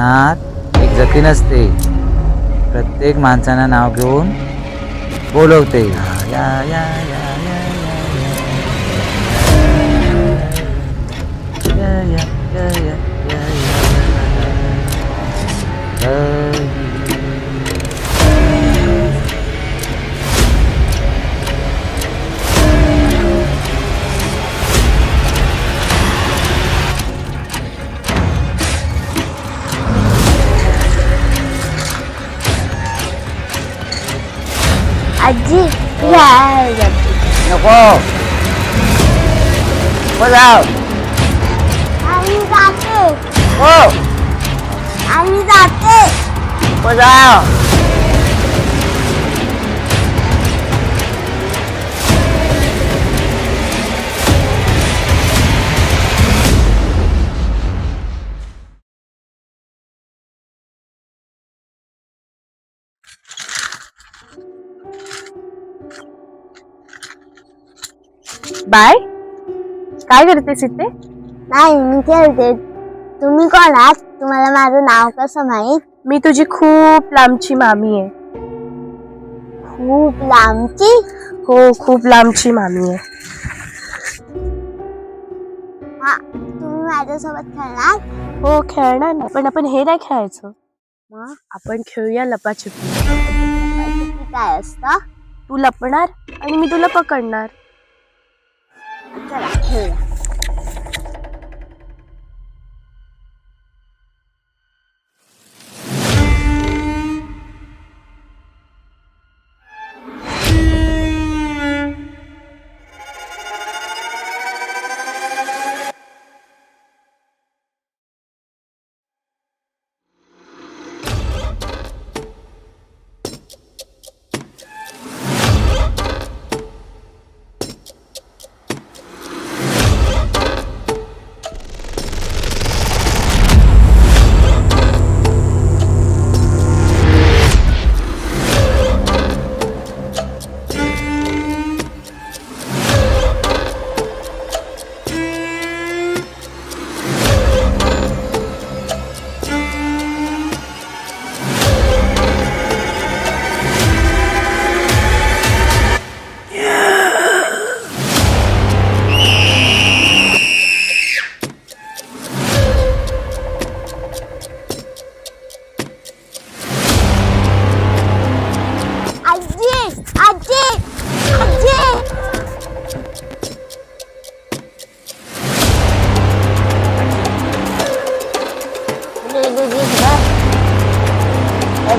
मनात एक जखीन असते. प्रत्येक माणसानं नाव घेऊन बोलवते. या या या. 姐，来。你好。过来。阿米达特。哦。阿米达特。过来啊。बाय. काय करतेस इथे? नाही मी खेळते. तुम्ही कोण आहात? तुम्हाला माझं नाव कसं माहीत? मी तुझी खूप लांबची मामी आहे. खूप लांबची? हो खूप लांबची मामी आहे. हा तुम्ही माझ्यासोबत खेळणार? हो खेळणार ना. पण आपण हे नाही खेळायचं. मग? आपण खेळूया लपाछपी. लपाछपी काय असतं? तू लपणार आणि मी तुला पकडणार. 再来。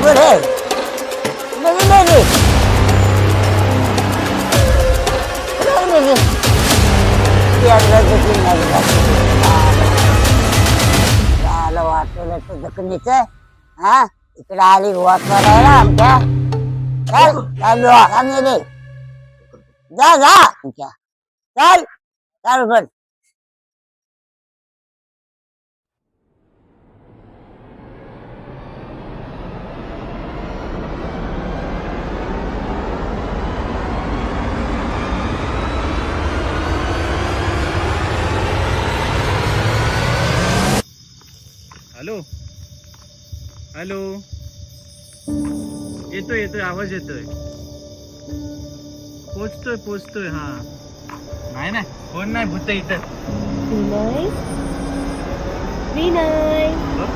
अवघड आहे. नवीन आहे झालं वाटवलं तर जखमीच. हा? इकडे आली वाचवायला आमच्या. चालू आराम जा जा. तुमच्या चाल. चालू पण हॅलो. येतोय येतोय आवाज येतोय. पोचतोय पोचतोय हा. नाही नाही कोण नाही भूत इथं. विनय? विनय? विनय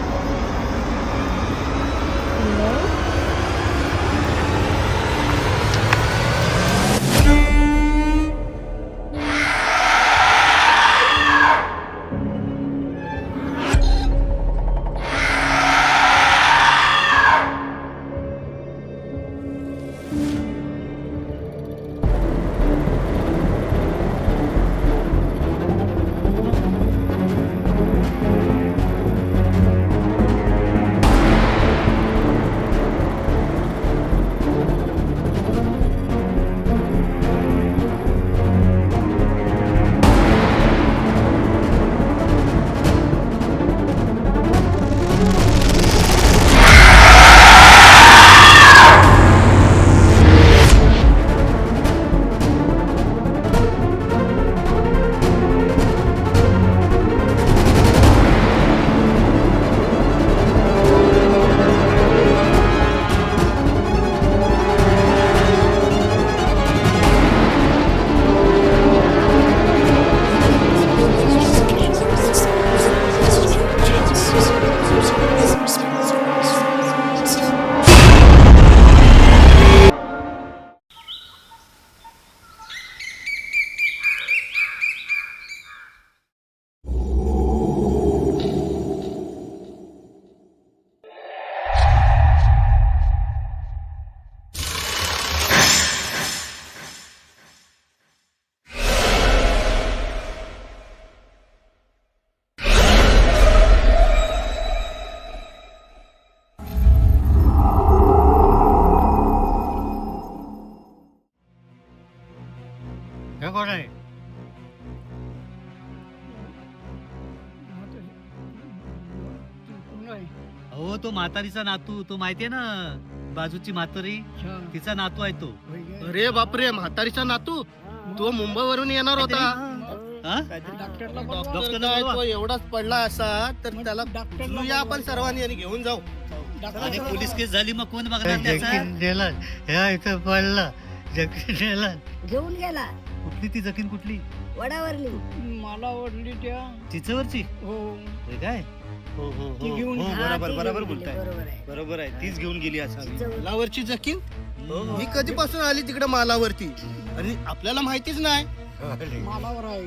हो तो म्हातारीचा नातू तो माहितीये ना बाजूची म्हातारी? तिचा नातू आहे तो. अरे बापरे म्हातारीचा नातू? तो मुंबईवरून येणार होता. हा? डॉक्टर डॉक्टरला काय बोलवा. तो एवढाच पडला असा तर त्याला उचलूया आपण सर्वांनी आणि घेऊन जाऊ. आणि पोलीस केस झाली मग कोण बघणार त्याचा? ह्या इथं पडला. जखीन नेला घेऊन गेला. कुठली ती जखीन कुठली? वडावरली. मला ओढली त्या. चिचवरची हो काय? हो हो ती हो. घेऊन हो. बरोबर ती बरोबर घेऊन गेली, बोलताय. बरोबर आहे. बरोबर आहे तीच घेऊन गेली असावी तिचं- मालावरची जखीन हो, ही. कधीपासून आली तिकडे मालावरती? आणि आपल्याला माहितीच नाही. मालावर आहे.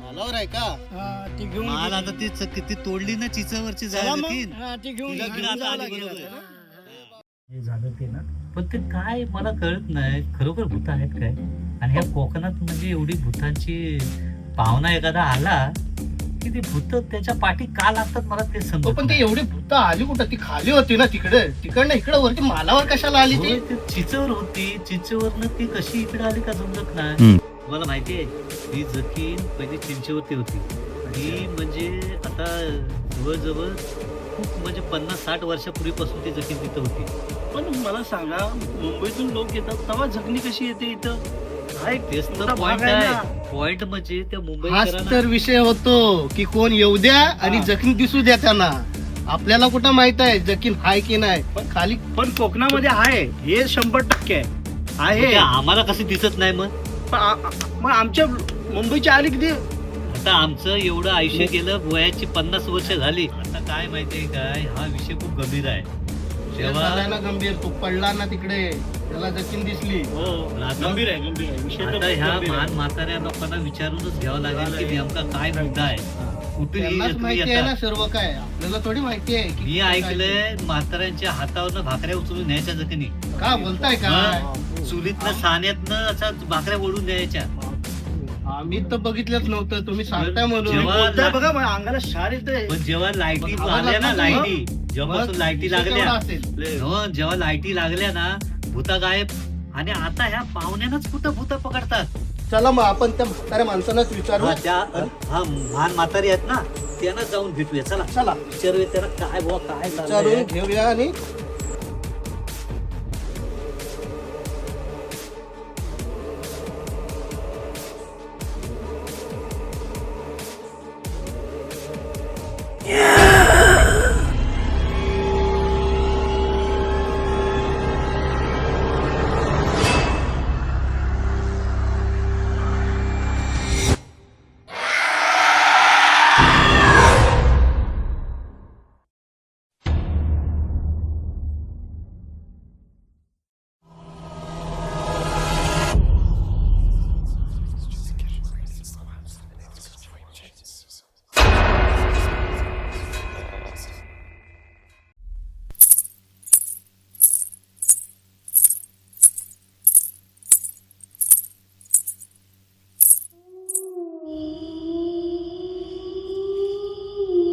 मालावर आहे का? हा, ती घेऊन माल गेली. आता ती चक- ती तोडली ना चिचवरची चला जाय मग. जखीन हा, ती घेऊन आली बरोबर. हे झालं ते ना. पण ते काय मला कळत नाही. खरोखर भूत आहेत काय? आणि ह्या कोकणात म्हणजे एवढी भूतांची भावना एखादा आला की ते भूत त्याच्या पाठी का लागतात मला ते हो समजत पण ते नाही. एवढी भूत आली कुठं? ती खाली होती ना तिकडे? तिकडनं इकडे वरती मालावर कशाला आली ती? होय, ते चिचवर होती. चिचवरनं ती कशी इकडे आली का समजत नाही. मला माहितीये ही जखीन पहिली चिंचेवरती होती. ही म्हणजे आता जवळजवळ खूप म्हणजे पन्नास साठ वर्षापूर्वीपासून ती जखीन तिथं होती. पण मला सांगा मुंबईतून लोक येतात तेव्हा जखमी कशी येते इथं? काय तेच तर मोठा पॉइंट आहे. म्हणजे त्या हाच तर विषय होतो की कोण येऊ द्या आणि हा. जखीन दिसू द्या त्यांना. आपल्याला कुठं माहीत आहे जखीन हाय की नाही? पण खाली पण कोकणामध्ये आहे. हे शंभर टक्के आहे. आहे ते आम्हाला कसं दिसत नाही मग? पण आ- आ- मग आमच्या मुंबईच्या आली किती आता आमचं एवढं आयुष्य गेलं वयाची पन्नास वर्ष झाली. आता काय माहितीये काय? हा विषय खूप गंभीर आहे. झालाय जेव्हा ना गंभीर. तो पडला ना तिकडे. त्याला जखीन दिसली. हो गंभीर आहे गंभीर आहे. विषय तर आता खूप ह्या गंभीर आहे. महान म्हाताऱ्या लोकांना विचारूनच घ्यावं लागेल की नेमका काय मुद्दा आहे. कुठून ही त्यांनाच जखमी माहिती आहे ना येतात सर्व काय. आपल्याला थोडी माहिती आहे की मी ऐकलंय म्हाताऱ्यांच्या हातावरनं भाकऱ्या उचलून न्यायच्या जखनी. का बोलताय का मग चुलीतनं साण्यातनं असा भाकऱ्या ओढून द्यायच्या आम्ही तर बघितलंच नव्हतं. तुम्ही सांगताय म्हणून. जेव्हा- बोलताय बघा माझ्या अंगाला शार येते पण जेव्हा लाईटी मग आवाज आल्या ना लागला लाईटी जेव्हापासून मग लाईटी विषय लागल्या असेल? हो जेव्हा लाईटी लागल्या ना भूता गायब. आणि आता ह्या पाहुण्यानंच कुठं भूत पकडतात? चला मग आपण त्या म्हाताऱ्या माणसांनाच विचारू. हा, त्या हा महान म्हातारी आहेत ना त्यांना जाऊन भेटूया. चला. चला. विचारूया त्यांना काय बुवा काय विचारून घेऊया आणि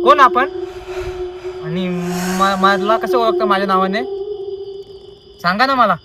कोण आपण? आणि म- मला कसं ओळखतं माझ्या नावाने? सांगा ना मला.